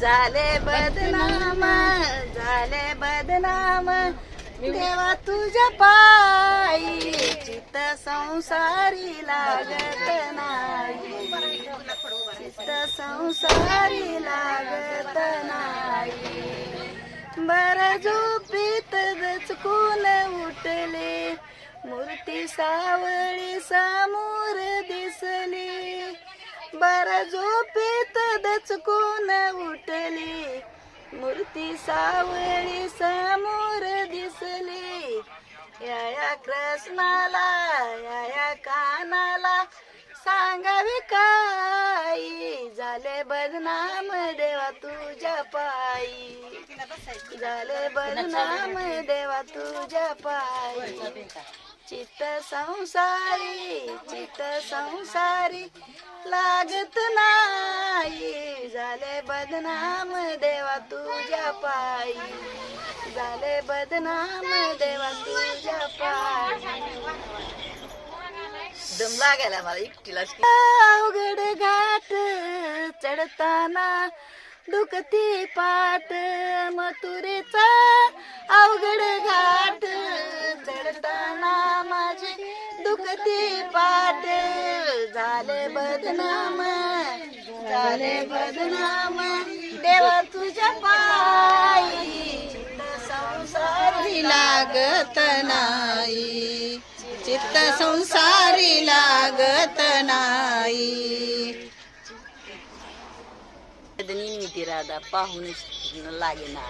झाले बदनाम झाले बदनाम. देवा तुझ्या पायी चित्त संसारी लागत नाही. चित्त संसारी लागत नाही. बर झोपीत दचकून उठले. मूर्ती सावळी समोर दिसली. बर झोपेत दचकून उठली. मूर्ती सावळी समोर दिसली. या या कृष्णाला या या कानाला सांगावे काय? झाले बदनाम देवा तुझ्या पायी. झाले बदनाम देवा तुझ्या पायी. चित्त संसारी चित्त संसारी. लागत नाही. झाले बदनाम देवा तुझ्या पायी. झाले बदनाम देवा तुझ्या पायी. दम लागायला मला एकटीलाच अवघड घाट चढताना दुखती पाट मथुरेचा अवघड घाट चढताना माझे दुखती पाट. झाले बदनाम झाले बदनाम. देवा तुझ्या पायी संसारी लागत नाही. चित्त संसारी लागत नाही. निमिती राधा पाहूनच लागे ना